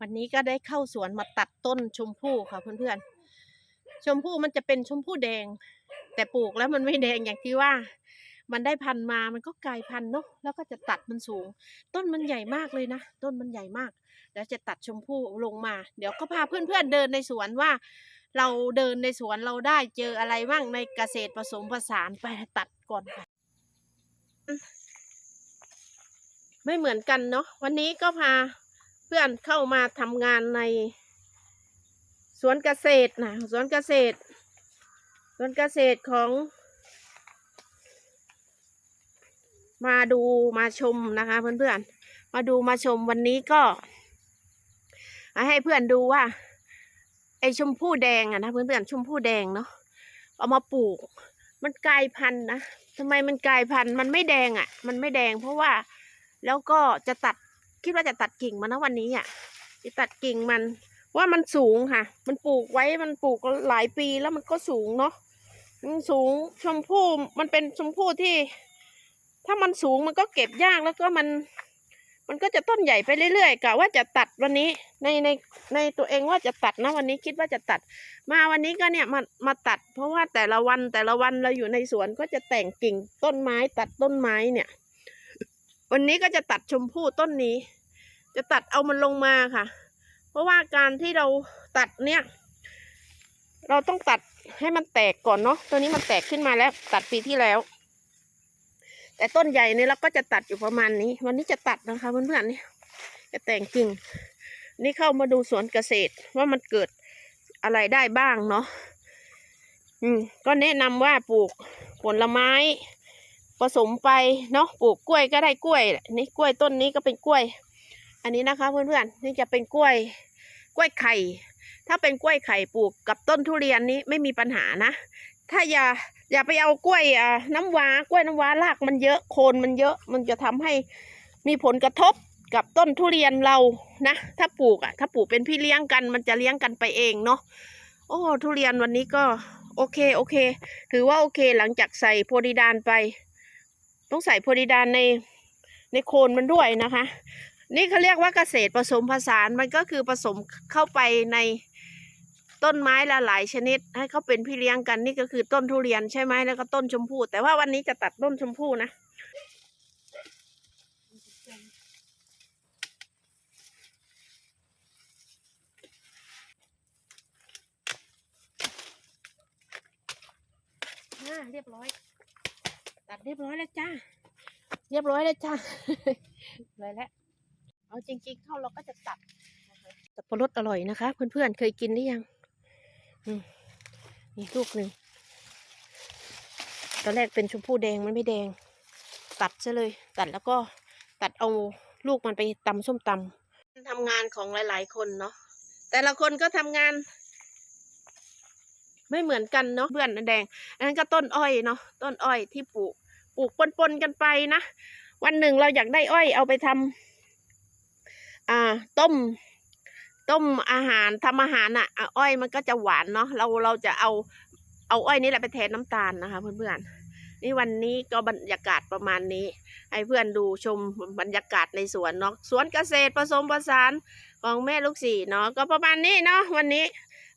วันนี้ก็ได้เข้าสวนมาตัดต้นชมพู่ค่ะเพื่อนๆ ชมพู่มันจะเป็นชมพู่แดง แต่ปลูกแล้วมันไม่แดงอย่างที่ว่า มันได้พันธุ์มามันก็กลายพันธุ์เนาะแล้วก็จะตัดมันสูง ต้นมันใหญ่มากเลยนะ ต้นมันใหญ่มาก แล้วจะตัดชมพู่ลงมา เดี๋ยวก็พาเพื่อนๆเดินในสวนว่า เราเดินในสวนเราได้เจออะไรบ้างในเกษตรผสมผสานไปตัดก่อนค่ะไม่เหมือนกันเนาะวันนี้ก็พา เพื่อนเข้ามาทำงานในสวนเกษตรนะสวนเกษตร สวนเกษตรของ มาดูมาชมนะคะ เพื่อนๆ มาดูมาชมวันนี้ก็ ให้เพื่อนดูว่า ไอชมพู่แดงอะนะเพื่อนๆชมพู่แดงเนาะเอามาปลูก มันกลายพันธุ์นะทำไมมันกลายพันธุ์มันไม่แดงอะ่ะมันไม่แดงเพราะว่าแล้วก็จะตัด คิดว่าจะตัดกิ่งมันนะวันนี้อะจะตัดกิ่งมันว่ามันสูงค่ะ มันปลูกไว้มันปลูกหลายปีแล้วมันก็สูงเนาะมันสูงชมพู่มันเป็นชมพู่ที่ ถ้ามันสูงมันก็เก็บยากแล้วก็มัน มันก็จะต้นใหญ่ไปเรื่อยๆกะว่าจะตัดวันนี้ในในในตัวเองว่าจะตัดนะวันนี้คิดว่าจะตัด มาวันนี้ก็เนี่ยมามาตัด เพราะว่าแต่ละวันแต่ละวันเราอยู่ในสวนก็จะแต่งกิ่งต้นไม้ตัดต้นไม้เนี่ย วันนี้ก็จะตัดชมพู่ต้นนี้ จะตัดเอามันลงมาค่ะ เพราะว่าการที่เราตัดเนี่ย เราต้องตัดให้มันแตกก่อนเนาะตัวนี้มันแตกขึ้นมาแล้ว ตัดปีที่แล้ว แต่ต้นใหญ่เนี่ยเราก็จะตัดอยู่ประมาณนี้ วันนี้จะตัดนะคะเพื่อนๆนี่จะแต่งกิ่ง นี่เข้ามาดูสวนเกษตรว่ามันเกิดอะไรได้บ้างเนาะอืมก็แนะนำว่าปลูกผลไม้ ผสมไปเนาะปลูกกล้วยก็ได้กล้วยนี่กล้วยต้นนี้ก็เป็นกล้วย อันนี้นะคะเพื่อนๆนี่จะเป็นกล้วยกล้วยไข่ ถ้าเป็นกล้วยไข่ปลูกกับต้นทุเรียนนี้ไม่มีปัญหานะ ถ้าอย่าอย่าไปเอากล้วยอ่าน้ำว้ากล้วยน้ำว้ารากมันเยอะโคนมันเยอะมันจะทำให้มีผลกระทบกับต้นทุเรียนเรานะ ถ้าปลูกอะ ถ้าปลูกเป็นพี่เลี้ยงกัน มันจะเลี้ยงกันไปเองเนาะโอ้ทุเรียนวันนี้ก็โอเคโอเค ถือว่าโอเคหลังจากใส่โพดีดานไป ต้องใส่โพดีดานในในโคนมันด้วยนะคะ นี่เขาเรียกว่าเกษตรผสมผสานมันก็คือผสมเข้าไปในต้นไม้ละหลายชนิด ให้เขาเป็นพี่เลี้ยงกันนี่ก็คือต้นทุเรียนใช่ไหมแล้วก็ต้นชมพู่แต่ว่าวันนี้จะตัดต้นชมพู่นะเรียบร้อย ตัดเรียบร้อยแล้วจ้า เรียบร้อยแล้วจ้าเลยแล้ว เอาจริงๆเข้าเราก็จะตัดนะคะสับปะรดอร่อยนะคะ เพื่อนๆเคยกินหรือยังอืมนี่ลูกหนึ่งตอนแรกเป็นชมพู่แดงมันไม่แดง ตัดซะเลย ตัดแล้วก็ตัดเอาลูกมันไปตำส้มตำทำงานของหลาย ๆ คนเนาะแต่ละคนก็ทำงาน ไม่เหมือนกันเนาะเพื่อนแดง อันนั้นก็ต้นอ้อยเนาะต้นอ้อยที่ปลูกปลูกปนๆกันไปนะวันหนึ่งเราอยากได้อ้อยเอาไปทำอ่า ต้ม ต้มอาหารทำอาหารอะอะอ้อยมันก็จะหวานเนาะเราเราจะเอาเอาอ้อยนี่แหละไปแทนน้ำตาลนะคะ เพื่อนๆนี่วันนี้ก็บรรยากาศประมาณนี้ ให้เพื่อนดูชมบรรยากาศในสวนเนาะสวนเกษตรผสมผสานของแม่ลูกสี่เนาะก็ประมาณนี้เนาะวันนี้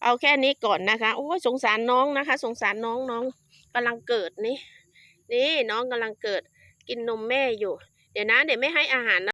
เอาแค่นี้ก่อนนะคะ โอ้ยสงสารน้องนะคะ สงสารน้องน้องกำลังเกิดนี่ นี่น้องกำลังเกิด กินนมแม่อยู่ เดี๋ยวนะ เดี๋ยวไม่ให้อาหารนะ